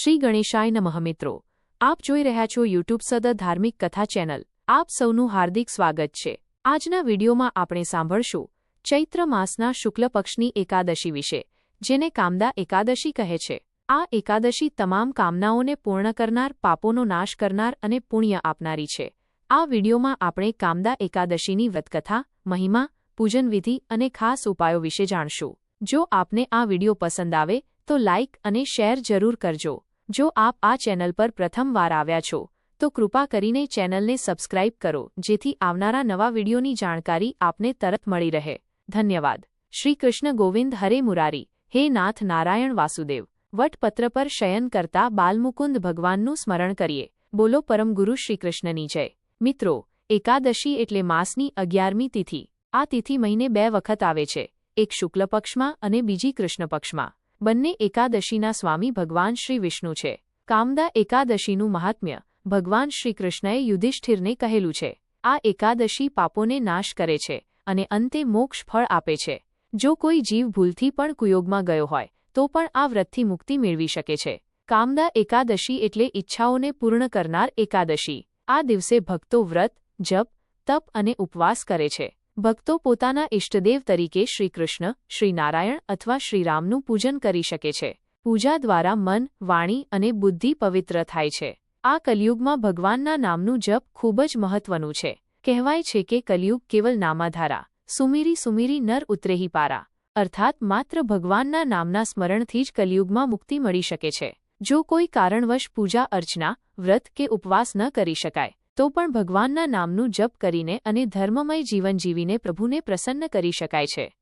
શ્રી ગણેશાય નમઃ મિત્રો. આપ જોઈ રહ્યા છો યુટ્યુબ સદ ધાર્મિક કથા ચેનલ. આપ સૌનું હાર્દિક સ્વાગત છે. આજના વિડીયોમાં આપણે સાંભળશું ચૈત્ર માસના શુક્લ પક્ષની એકાદશી વિશે, જેને કામદા એકાદશી કહે છે. આ એકાદશી તમામ કામનાઓને પૂર્ણ કરનાર, પાપોનો નાશ કરનાર અને પુણ્ય આપનારી છે. આ વિડીયોમાં આપણે કામદા એકાદશીની વ્રતકથા, મહિમા, પૂજનવિધિ અને ખાસ ઉપાયો વિશે જાણશું. જો આપને આ વીડિયો પસંદ આવે, તો લાઇક અને શેર જરૂર કરજો. જો આપ આ ચેનલ પર પ્રથમવાર આવ્યા છો, તો કૃપા કરીને ચેનલને સબસ્ક્રાઇબ કરો, જેથી આવનારા નવા વિડીયોની જાણકારી આપને તરત મળી રહે. ધન્યવાદ. શ્રી કૃષ્ણ ગોવિંદ હરે મુરારી. હે નાથ નારાયણ વાસુદેવ. વટપત્ર પર શયન કરતા બાલમુકુંદ ભગવાનનું સ્મરણ કરીએ. બોલો પરમ ગુરુ શ્રીકૃષ્ણની જય. મિત્રો, એકાદશી એટલે માસની અગિયારમી તિથિ. આ તિથિ મહિને બે વખત આવે છે. એક શુક્લ પક્ષમાં અને બીજી કૃષ્ણ પક્ષમાં બંને એકાદશીના સ્વામી ભગવાન શ્રી વિષ્ણુ છે. કામદા એકાદશીનું મહાત્મ્ય ભગવાન શ્રી કૃષ્ણએ યુધિષ્ઠિરને કહેલું છે. આ એકાદશી પાપોને નાશ કરે છે અને અંતે મોક્ષ ફળ આપે છે. જો કોઈ જીવ ભૂલથી પણ કુયોગમાં ગયો હોય, તો પણ આ વ્રતથી મુક્તિ મેળવી શકે છે. કામદા એકાદશી એટલે ઈચ્છાઓને પૂર્ણ કરનાર એકાદશી. આ દિવસે ભક્તો વ્રત, જપ, તપ અને ઉપવાસ કરે છે. ભક્તો પોતાના ઇષ્ટદેવ તરીકે શ્રીકૃષ્ણ, શ્રીનારાયણ અથવા શ્રીરામનું પૂજન કરી શકે છે. પૂજા દ્વારા મન, વાણી અને બુદ્ધિ પવિત્ર થાય છે. આ કલિયુગમાં ભગવાનના નામનું જપ ખૂબ જ મહત્વનું છે. કહેવાય છે કે કલિયુગ કેવલ નામાધારા, સુમીરી સુમીરી નર ઉતરેહી પારા, અર્થાત માત્ર ભગવાનના નામના સ્મરણથી જ કલિયુગમાં મુક્તિ મળી શકે છે. જો કોઈ કારણવશ પૂજા અર્ચના, વ્રત કે ઉપવાસ ન કરી શકાય તો પણ ભગવાનના નામનું જપ કરીને અને ધર્મમય જીવન જીવીને પ્રભુને પ્રસન્ન કરી શકાય છે.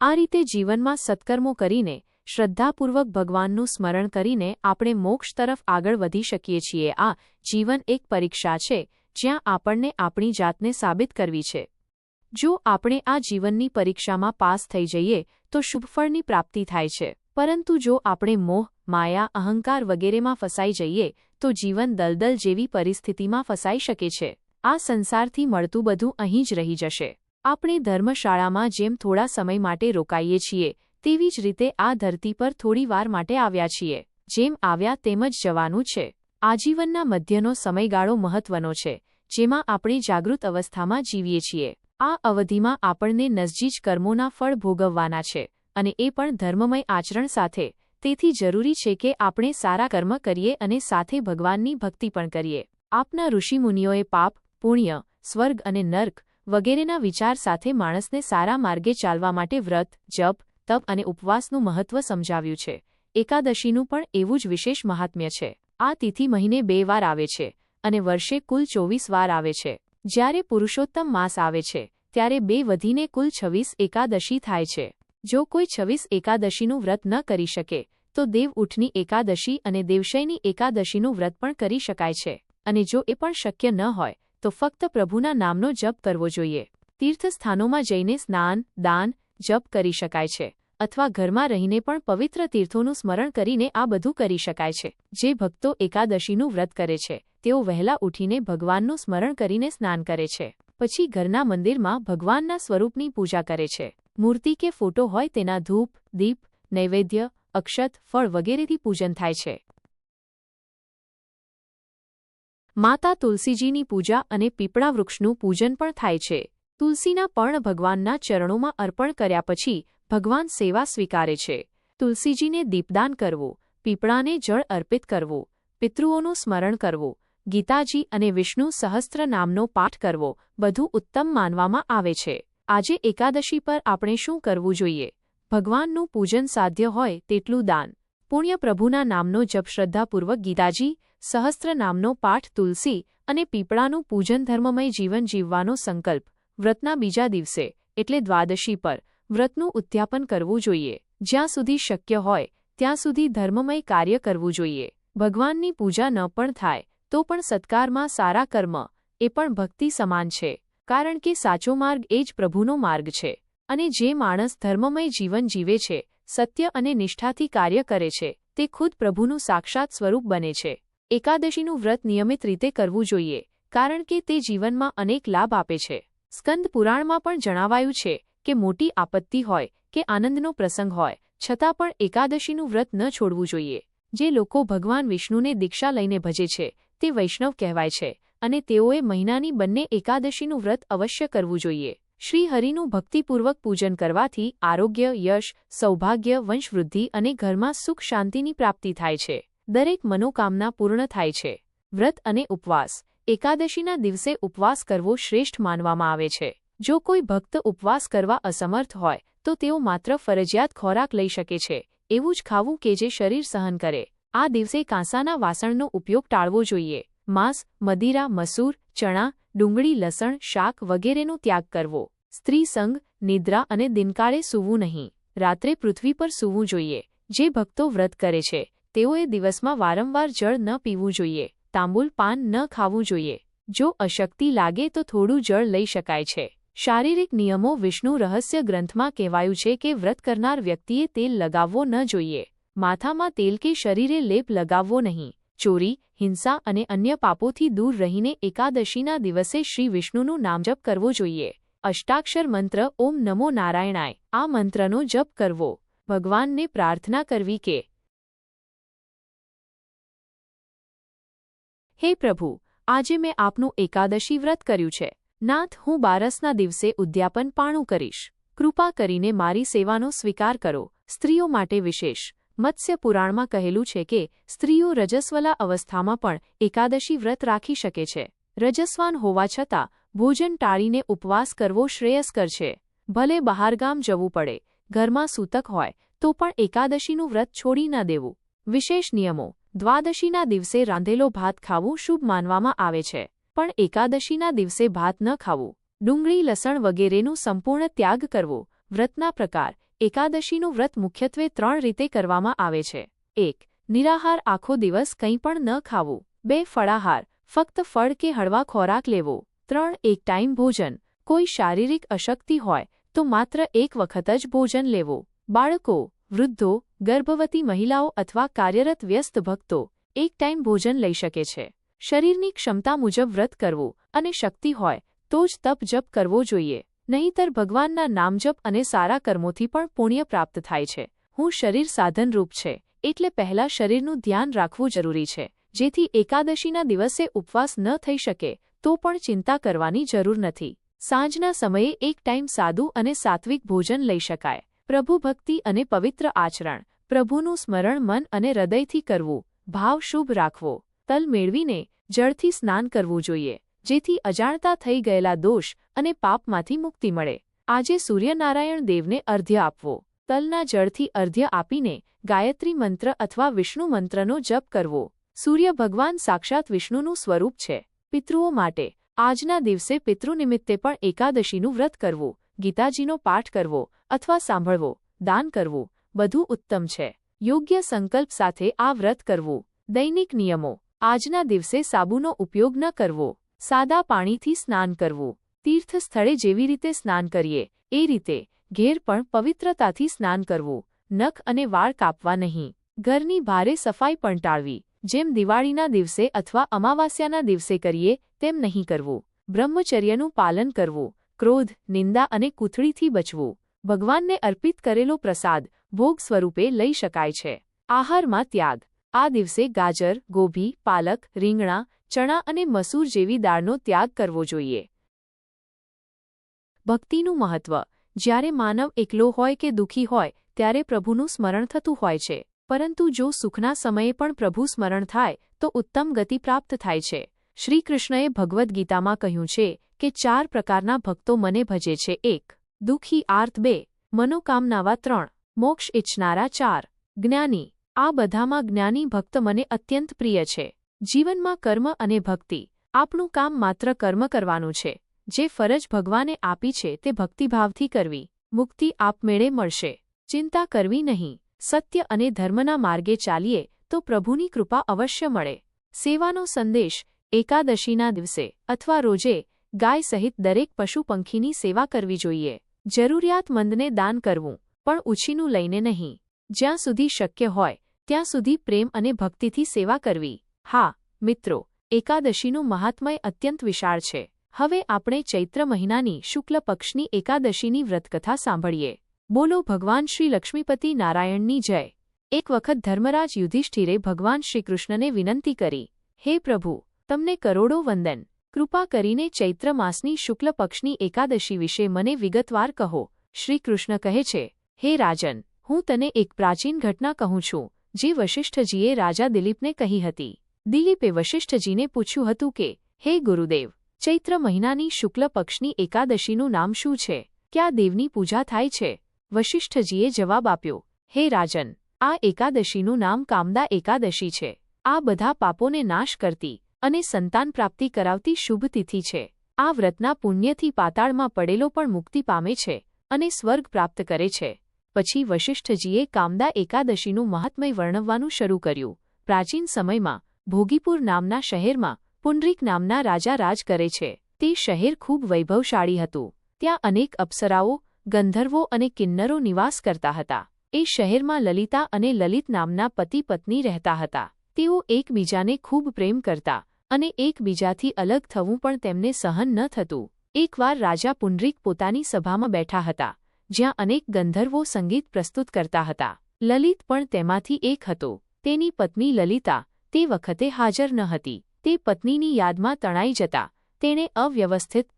આ રીતે જીવનમાં સત્કર્મો કરીને, શ્રદ્ધાપૂર્વક ભગવાનનું સ્મરણ કરીને આપણે મોક્ષ તરફ આગળ વધી શકીએ છીએ. આ જીવન એક પરીક્ષા છે, જ્યાં આપણને આપણી જાતને સાબિત કરવી છે. જો આપણે આ જીવનની પરીક્ષામાં પાસ થઈ જઈએ, તો શુભફળની પ્રાપ્તિ થાય છે. પરંતુ જો આપણે મોહ માયા, અહંકાર વગેરેમાં ફસાઈ જઈએ, તો જીવન દલદલ જેવી પરિસ્થિતિમાં ફસાઈ શકે છે. આ સંસારથી મળતું બધું અહીં જ રહી જશે. આપણે ધર્મશાળામાં જેમ થોડા સમય માટે રોકાઈએ છીએ, તેવી જ રીતે આ ધરતી પર થોડી વાર માટે આવ્યા છીએ. જેમ આવ્યા તેમ જ જવાનું છે. આજીવનના મધ્યનો સમયગાળો મહત્વનો છે, જેમાં આપણે જાગૃત અવસ્થામાં જીવીએ છીએ. આ અવધિમાં આપણને નસજીજ કર્મોના ફળ ભોગવવાના છે, અને એ પણ ધર્મમય આચરણ સાથે તેથી જરૂરી છે કે આપણે સારા કર્મ કરીએ અને સાથે ભગવાનની ભક્તિ પણ કરીએ. આપના ઋષિમુનિઓએ પાપ, પુણ્ય, સ્વર્ગ અને નર્ક વગેરેના વિચાર સાથે માણસને સારા માર્ગે ચાલવા માટે વ્રત, જપ, તપ અને ઉપવાસનું મહત્વ સમજાવ્યું છે. એકાદશીનું પણ એવું જ વિશેષ મહાત્મ્ય છે. આ તિથિ મહિને બે વાર આવે છે અને વર્ષે કુલ ચોવીસ વાર આવે છે. જ્યારે પુરુષોત્તમ માસ આવે છે, ત્યારે બે વધીને કુલ છવ્વીસ એકાદશી થાય છે. જો કોઈ છવ્વીસ એકાદશીનું વ્રત ન કરી શકે, તો દેવ ઉઠની એકાદશી અને દેવશયની એકાદશીનું વ્રત પણ કરી શકાય છે. અને જો એ પણ શક્ય ન હોય, તો ફક્ત પ્રભુના નામનો જપ કરવો જોઈએ. તીર્થસ્થાનોમાં જઈને સ્નાન, દાન, જપ કરી શકાય છે, અથવા ઘરમાં રહીને પણ પવિત્ર તીર્થોનું સ્મરણ કરીને આ બધું કરી શકાય છે. જે ભક્તો એકાદશીનું વ્રત કરે છે, તેઓ વહેલા ઉઠીને ભગવાનનું સ્મરણ કરીને સ્નાન કરે છે. પછી ઘરના મંદિરમાં ભગવાનના સ્વરૂપની પૂજા કરે છે. મૂર્તિ કે ફોટો હોય તેના ધૂપ, દીપ, નૈવેદ્ય, અક્ષત, ફળ વગેરેથી પૂજન થાય છે. માતા તુલસીજીની પૂજા અને પીપળા વૃક્ષનું પૂજન પણ થાય છે. તુલસીના પર્ણ ભગવાનના ચરણોમાં અર્પણ કર્યા પછી ભગવાન સેવા સ્વીકારે છે. તુલસીજીને દીપદાન કરવું, પીપળાને જળ અર્પિત કરવું, પિતૃઓનું સ્મરણ કરવું, ગીતાજી અને વિષ્ણુ સહસ્ત્ર નામનો પાઠ કરવો બધું ઉત્તમ માનવામાં આવે છે. આજે એકાદશી પર આપણે શું કરવું જોઈએ? ભગવાનનું પૂજન સાધ્ય હોય તેટલું દાન. પુણ્ય પ્રભુના નામનો જપ શ્રદ્ધાપૂર્વક ગીતાજી, સહસ્ત્ર નામનો પાઠ તુલસી અને પીપળાનું પૂજન ધર્મમય જીવન જીવવાનો સંકલ્પ. વ્રતના બીજા દિવસે, એટલે દ્વાદશી પર, વ્રતનું ઉત્થાપન કરવું જોઈએ. જ્યાં સુધી શક્ય હોય, ત્યાં સુધી ધર્મમય કાર્ય કરવું જોઈએ. ભગવાનની પૂજા ન પણ થાય, તો પણ સત્કારમાં સારા કર્મ, એ પણ ભક્તિ સમાન છે. કારણ કે સાચો માર્ગ એ જ પ્રભુનો માર્ગ છે અને જે માણસ ધર્મમય જીવન જીવે છે, સત્ય અને નિષ્ઠાથી કાર્ય કરે છે, તે ખુદ પ્રભુનું સાક્ષાત સ્વરૂપ બને છે. એકાદશીનું વ્રત નિયમિત રીતે કરવું જોઈએ, કારણ કે તે જીવનમાં અનેક લાભ આપે છે. સ્કંદ પુરાણમાં પણ જણાવાયું છે કે મોટી આપત્તિ હોય, કે આનંદનો પ્રસંગ હોય, છતાં પણ એકાદશીનું વ્રત ન છોડવું જોઈએ. જે લોકો ભગવાન વિષ્ણુને દીક્ષા લઈને ભજે છે, તે વૈષ્ણવ કહેવાય છે અને તેઓએ મહિનાની બંને એકાદશીનું વ્રત અવશ્ય કરવું જોઈએ. શ્રી હરિનું ભક્તિપૂર્વક પૂજન કરવાથી આરોગ્ય, યશ, સૌભાગ્ય, વંશવૃદ્ધિ અને ઘરમાં સુખ શાંતિની પ્રાપ્તિ થાય છે. દરેક મનોકામના પૂર્ણ થાય છે. વ્રત અને ઉપવાસ. એકાદશીના દિવસે ઉપવાસ કરવો શ્રેષ્ઠ માનવામાં આવે છે. જો કોઈ ભક્ત ઉપવાસ કરવા અસમર્થ હોય, તો તેઓ માત્ર ફરજિયાત ખોરાક લઈ શકે છે. એવું જ ખાવું કે જે શરીર સહન કરે. આ દિવસે કાંસાના વાસણનો ઉપયોગ ટાળવો જોઈએ. માંસ, મદિરા, મસૂર, ચણા, ડુંગળી, લસણ, શાક વગેરેનો ત્યાગ કરવો. સ્ત્રી સંગ, નિદ્રા અને દિનકાળે સૂવું નહીં. રાત્રે પૃથ્વી પર સૂવું જોઈએ. જે ભક્તો વ્રત કરે છે, તેઓએ દિવસમાં વારંવાર જળ ન પીવું જોઈએ. તાંબુલ પાન ન ખાવું જોઈએ. જો અશક્તિ લાગે તો થોડું જળ લઈ શકાય છે. શારીરિક નિયમો વિષ્ણુ રહસ્ય ગ્રંથમાં કહેવાયું છે કે વ્રત કરનાર વ્યક્તિએ તેલ લગાવવો ન જોઈએ. માથામાં તેલ કે શરીરે લેપ લગાવવો નહીં. ચોરી, હિંસા અને અન્ય પાપોથી દૂર રહીને એકાદશીના દિવસે શ્રી વિષ્ણુનું નામજપ કરવો જોઈએ. અષ્ટાક્ષર મંત્ર, ઓમ નમો નારાયણાય, આ મંત્રનો જપ કરવો. ભગવાનને પ્રાર્થના કરવી કે, હે પ્રભુ, આજે મેં આપનું એકાદશી વ્રત કર્યું છે. નાથ, હું બારસના દિવસે ઉદ્યાપન પાણું કરીશ. કૃપા કરીને મારી સેવાનો સ્વીકાર કરો. સ્ત્રીઓ માટે વિશેષ મત્સ્ય પુરાણમાં કહેલું છે કે, સ્ત્રીઓ રજસ્વલા અવસ્થામાં પણ એકાદશી વ્રત રાખી શકે છે. રજસ્વાન હોવા છતાં, ભોજન ટાળીને ઉપવાસ કરવો શ્રેયસ્કર છે. ભલે બહારગામ જવું પડે, ઘરમાં સૂતક હોય, તો પણ એકાદશીનું વ્રત છોડી ન દેવું. વિશેષ નિયમો. દ્વાદશીના દિવસે રાંધેલો ભાત ખાવું શુભ માનવામાં આવે છે. પણ એકાદશીના દિવસે ભાત ન ખાવું. ડુંગળી, લસણ વગેરેનું સંપૂર્ણ ત્યાગ કરવો. વ્રતના પ્રકાર. એકાદશીનું વ્રત મુખ્યત્વે ત્રણ રીતે કરવામાં આવે છે. એક, નિરાહાર આખો દિવસ કંઈ પણ ન ખાવું. બે, ફળાહાર, ફક્ત ફળ કે હળવા ખોરાક લેવો. ત્રણ, એક ટાઈમ ભોજન. કોઈ શારીરિક અશક્તિ હોય, તો માત્ર એક વખત જ ભોજન લેવો. બાળકો, વૃદ્ધો, ગર્ભવતી મહિલાઓ અથવા કાર્યરત વ્યસ્ત ભક્તો, એક ટાઈમ ભોજન લઈ શકે છે. શરીરની ક્ષમતા મુજબ વ્રત કરવું અને શક્તિ હોય, તો જ તપ જપ કરવો જોઈએ. નહીંતર ભગવાનના નામજપ અને સારા કર્મોથી પણ પુણ્ય પ્રાપ્ત થાય છે. હું શરીર સાધનરૂપ છે, એટલે પહેલા શરીરનું ધ્યાન રાખવું જરૂરી છે. જેથી એકાદશીના દિવસે ઉપવાસ ન થઈ શકે, તો પણ ચિંતા કરવાની જરૂર નથી. સાંજના સમયે એક ટાઈમ સાદું અને સાત્વિક ભોજન લઈ શકાય. પ્રભુ ભક્તિ અને પવિત્ર આચરણ. પ્રભુનું સ્મરણ મન અને હૃદયથી કરવું. ભાવ શુભ રાખવો. તલ મેળવીને જળથી સ્નાન કરવું જોઈએ. જેથી અજાણતા થઈ ગયેલા દોષ અને પાપમાંથી મુક્તિ મળે. આજે સૂર્યનારાયણ દેવને અર્ધ્ય આપવો. તલના જળથી અર્ધ્ય આપીને ગાયત્રી મંત્ર અથવા વિષ્ણુ મંત્રનો જપ કરવો. સૂર્ય ભગવાન સાક્ષાત વિષ્ણુનું સ્વરૂપ છે. પિતૃઓ માટે આજના દિવસે પિતૃ નિમિત્તે પણ એકાદશીનું વ્રત કરવું, ગીતાજીનો પાઠ કરવો અથવા સાંભળવો, દાન કરવું, બધું ઉત્તમ છે. યોગ્ય સંકલ્પ સાથે આ વ્રત કરવું. દૈનિક નિયમો. આજના દિવસે સાબુનો ઉપયોગ ન કરવો. સાદા પાણીથી સ્નાન કરવું. તીર્થ સ્થળે જેવી રીતે સ્નાન કરીએ, એ રીતે ઘેર પણ પવિત્રતાથી સ્નાન કરવું. નખ અને વાળ કાપવા નહીં. ઘરની ભારે સફાઈ પણ ટાળવી. જેમ દિવાળીના દિવસે અથવા અમાવાસ્યાના દિવસે કરીએ, તેમ નહીં કરવું. બ્રહ્મચર્યનું પાલન કરવું. ક્રોધ, નિંદા અને કૂથળીથી બચવું. ભગવાનને અર્પિત કરેલો પ્રસાદ ભોગ સ્વરૂપે લઈ શકાય છે. આહારમાં ત્યાગ. આ દિવસે ગાજર, ગોભી, પાલક, રીંગણા ચણા અને મસૂર જેવી દાળનો ત્યાગ કરવો જોઈએ. ભક્તિનું મહત્વ. જ્યારે માનવ એકલો હોય કે દુઃખી હોય, ત્યારે પ્રભુનું સ્મરણ થતું હોય છે. પરંતુ જો સુખના સમયે પણ પ્રભુ સ્મરણ થાય, તો ઉત્તમ ગતિ પ્રાપ્ત થાય છે. શ્રીકૃષ્ણએ ભગવદ્ ગીતામાં કહ્યું છે કે ચાર પ્રકારના ભક્તો મને ભજે છે. એક, દુઃખી આર્ત. બે, મનોકામનાવા. ત્રણ, મોક્ષ ઇચ્છનારા ચાર, જ્ઞાની. આ બધામાં જ્ઞાની ભક્ત મને અત્યંત પ્રિય છે. જીવનમાં કર્મ અને ભક્તિ. આપણું કામ માત્ર કર્મ કરવાનું છે. જે ફરજ ભગવાને આપી છે તે ભક્તિભાવથી કરવી. મુક્તિ આપમેળે મળશે. ચિંતા કરવી નહીં. સત્ય અને ધર્મના માર્ગે ચાલીએ તો પ્રભુની કૃપા અવશ્ય મળે. સેવાનો સંદેશ એકાદશીના દિવસે અથવા રોજે ગાય સહિત દરેક પશુ પંખીની સેવા કરવી જોઈએ. જરૂરિયાતમંદને દાન કરવું, પણ ઉછીનું લઈને નહીં. જ્યાં સુધી શક્ય હોય, ત્યાં સુધી પ્રેમ અને ભક્તિથી સેવા કરવી. હા, મિત્રો, એકાદશીનું મહાત્મય અત્યંત વિશાળ છે. હવે આપણે ચૈત્ર મહિનાની શુક્લ પક્ષની એકાદશીની વ્રતકથા સાંભળીએ. બોલો ભગવાન શ્રી લક્ષ્મીપતિ નારાયણની જય. એક વખત ધર્મરાજ યુધિષ્ઠિરે ભગવાન શ્રીકૃષ્ણને વિનંતી કરી, હે પ્રભુ, તમને કરોડો વંદન. કૃપા કરીને ચૈત્ર માસની શુક્લ પક્ષની એકાદશી વિશે મને વિગતવાર કહો. શ્રીકૃષ્ણ કહે છે, હે રાજન, હું તને એક પ્રાચીન ઘટના કહું છું, જે વશિષ્ઠજીએ રાજા દિલીપને કહી હતી. દિલીપે વશિષ્ઠજીને પૂછ્યું હતું કે, હે ગુરુદેવ, ચૈત્ર મહિનાની શુક્લ પક્ષની એકાદશીનું નામ શું છે? ક્યાં દેવની પૂજા થાય છે? વશિષ્ઠજીએ જવાબ આપ્યો, હે રાજન, આ એકાદશીનું નામ કામદા એકાદશી છે. આ બધા પાપોને નાશ કરતી અને સંતાન પ્રાપ્તિ કરાવતી શુભ તિથિ છે. આ વ્રતના પુણ્યથી પાતાળમાં પડેલો પણ મુક્તિ પામે છે અને સ્વર્ગ પ્રાપ્ત કરે છે. પછી વશિષ્ઠજીએ કામદા એકાદશીનું મહાત્મય વર્ણવવાનું શરૂ કર્યું. પ્રાચીન સમયમાં ભોગીપુર નામના શહેરમાં પુંડરીક નામના રાજા રાજ કરે છે. તે શહેર ખૂબ વૈભવશાળી હતું. ત્યાં અનેક અપ્સરાઓ, ગંધર્વો અને કિન્નરો નિવાસ કરતા હતા. એ શહેરમાં લલિતા અને લલિત નામના પતિ પત્ની રહેતા હતા. તેઓ એકબીજાને ખૂબ પ્રેમ કરતા અને એકબીજાથી અલગ થવું પણ તેમને સહન ન થતું. એકવાર રાજા પુંડરીક પોતાની સભામાં બેઠા હતા, જ્યાં અનેક ગંધર્વો સંગીત પ્રસ્તુત કરતા હતા. લલિત પણ તેમાંથી એક હતો. તેની પત્ની લલિતા તે વખતે હાજર ન હતી. તે પત્નીની યાદમાં તણાઈ જતા તેણે અવ્યવસ્થિત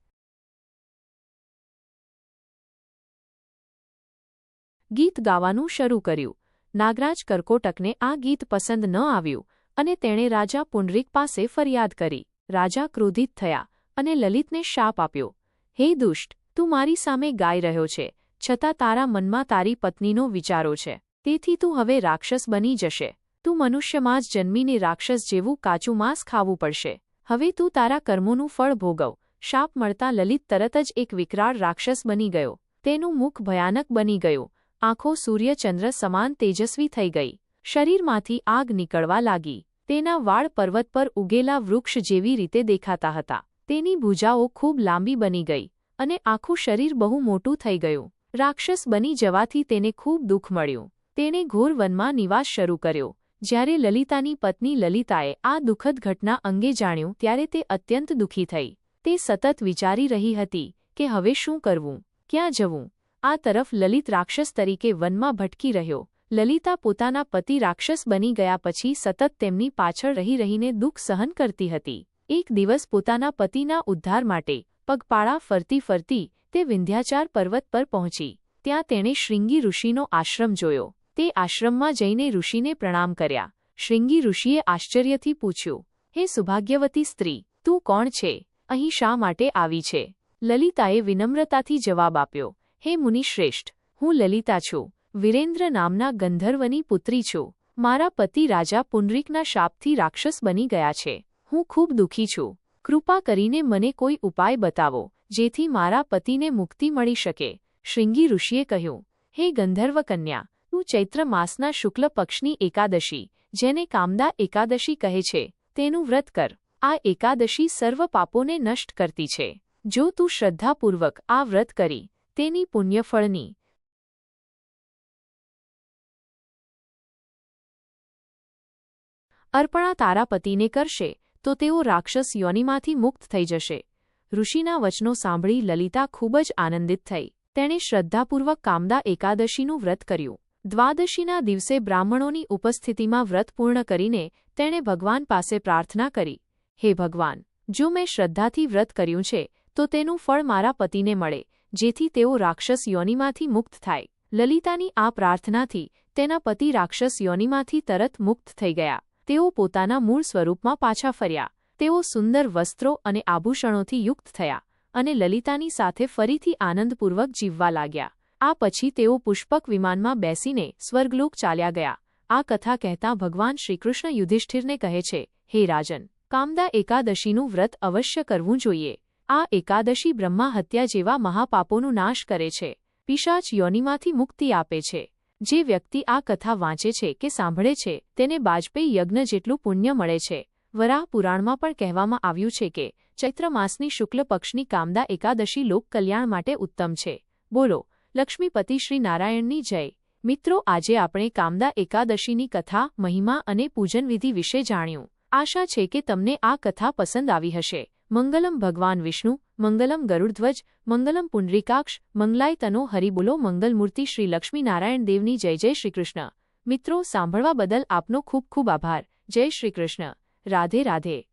ગીત ગાવાનું શરૂ કર્યું. નાગરાજ કરકોટકને આ ગીત પસંદ ન આવ્યું અને તેણે રાજા પુંડરીક પાસે ફરિયાદ કરી. રાજા ક્રોધિત થયા અને લલિતને શાપ આપ્યો. હે દુષ્ટ, તું મારી સામે ગાઈ રહ્યો છે, છતાં તારા મનમાં તારી પત્નીનો વિચારો છે. તેથી તું હવે રાક્ષસ બની જશે. તું મનુષ્યમાં જ જન્મીને રાક્ષસ જેવું કાચું માંસ ખાવું પડશે. હવે તું તારા કર્મોનું ફળ ભોગવ. શાપ મળતા લલિત તરત જ એક વિકરાળ રાક્ષસ બની ગયો. તેનું મુખ ભયાનક બની ગયું. આંખો સૂર્યચંદ્ર સમાન તેજસ્વી થઈ ગઈ. શરીરમાંથી આગ નીકળવા લાગી. તેના વાળ પર્વત પર ઉગેલા વૃક્ષ જેવી રીતે દેખાતા હતા. તેની ભૂજાઓ ખૂબ લાંબી બની ગઈ અને આખું શરીર બહુ મોટું થઈ ગયું. રાક્ષસ બની જવાથી તેને ખૂબ દુઃખ મળ્યું. તેણે ઘોર વનમાં નિવાસ શરૂ કર્યો. જ્યારે લલિતાની પત્ની લલિતાએ આ દુઃખદ ઘટના અંગે જાણ્યું ત્યારે તે અત્યંત દુઃખી થઈ. તે સતત વિચારી રહી હતી કે હવે શું કરવું, ક્યાં જવું. આ તરફ લલિત રાક્ષસ તરીકે વનમાં ભટકી રહ્યો. લલિતા પોતાના પતિ રાક્ષસ બની ગયા પછી સતત તેમની પાછળ રહી રહીને દુઃખ સહન કરતી હતી. એક દિવસ પોતાના પતિના ઉદ્ધાર માટે પગપાળા ફરતી ફરતી તે વિંધ્યાચાર પર્વત પર પહોંચી. ત્યાં તેણે શૃંગી ઋષિનો આશ્રમ જોયો. તે આશ્રમમાં જઈને ઋષિને પ્રણામ કર્યા. શૃંગી ઋષિએ આશ્ચર્યથી પૂછ્યું, હે સુભાગ્યવતી સ્ત્રી, તું કોણ છે? અહીં શા માટે આવી છે? લલિતાએ વિનમ્રતાથી જવાબ આપ્યો, હે મુનિશ્રેષ્ઠ, હું લલિતા છું, વિરેન્દ્ર નામના ગંધર્વની પુત્રી છું. મારા પતિ રાજા પુનરિકના શાપથી રાક્ષસ બની ગયા છે. હું ખૂબ દુઃખી છું. કૃપા કરીને મને કોઈ ઉપાય બતાવો, જેથી મારા પતિને મુક્તિ મળી શકે. શૃંગી ઋષિએ કહ્યું, હે ગંધર્વ કન્યા ચૈત્ર માસના શુક્લ પક્ષની એકાદશી, જેને કામદા એકાદશી કહે છે, તેનું વ્રત કર. આ એકાદશી સર્વ પાપોને નષ્ટ કરતી છે. જો તું શ્રદ્ધાપૂર્વક આ વ્રત કરી, તેની પુણ્યફળની અર્પણા તારા પતિને કરશે, તો તેઓ રાક્ષસ યોનિમાંથી મુક્ત થઈ જશે. ઋષિના વચનો સાંભળી લલિતા ખૂબ જ આનંદિત થઈ. તેણે શ્રદ્ધાપૂર્વક કામદા એકાદશીનું વ્રત કર્યું. દ્વાદશીના દિવસે બ્રાહ્મણોની ઉપસ્થિતિમાં વ્રત પૂર્ણ કરીને તેણે ભગવાન પાસે પ્રાર્થના કરી, હે ભગવાન, જો મેં શ્રદ્ધાથી વ્રત કર્યું છે, તો તેનું ફળ મારા પતિને મળે, જેથી તેઓ રાક્ષસ યોનિમાંથી મુક્ત થાય. લલિતાની આ પ્રાર્થનાથી તેના પતિ રાક્ષસ યોનિમાંથી તરત મુક્ત થઈ ગયા. તેઓ પોતાના મૂળ સ્વરૂપમાં પાછા ફર્યા. તેઓ સુંદર વસ્ત્રો અને આભૂષણોથી યુક્ત થયા અને લલિતાની સાથે ફરીથી આનંદપૂર્વક જીવવા લાગ્યા. આ પછી તેઓ પુષ્પક વિમાનમાં બેસીને સ્વર્ગલોક ચાલ્યા ગયા. આ કથા કહેતા ભગવાન શ્રીકૃષ્ણ યુધિષ્ઠિરને કહે છે, હે રાજન, કામદા એકાદશીનું વ્રત અવશ્ય કરવું જોઈએ. આ એકાદશી બ્રહ્મા હત્યા જેવા મહાપાપોનું નાશ કરે છે. પિશાચ યોનિમાંથી મુક્તિ આપે છે. જે વ્યક્તિ આ કથા વાંચે છે કે સાંભળે છે, તેને બાજપેયી યજ્ઞ જેટલું પુણ્ય મળે છે. વરાહ પુરાણમાં પણ કહેવામાં આવ્યું છે કે, ચૈત્ર માસની શુક્લ પક્ષની કામદા એકાદશી લોક કલ્યાણ માટે ઉત્તમ છે. બોલો લક્ષ્મીપતિ શ્રી નારાયણની જય. મિત્રો, આજે આપણે કામદા એકાદશીની કથા, મહિમા અને પૂજનવિધિ વિશે જાણ્યું. આશા છે કે તમને આ કથા પસંદ આવી હશે. મંગલમ ભગવાન વિષ્ણુ, મંગલમ ગરુડધ્વજ, મંગલમ પુંડરીકાક્ષ, મંગલાય તનો હરિબુલો, મંગલમૂર્તિ શ્રી લક્ષ્મીનારાયણ દેવની જય જય શ્રી કૃષ્ણ. મિત્રો, સાંભળવા બદલ આપનો ખૂબ ખૂબ આભાર. જય શ્રી કૃષ્ણ. રાધે રાધે.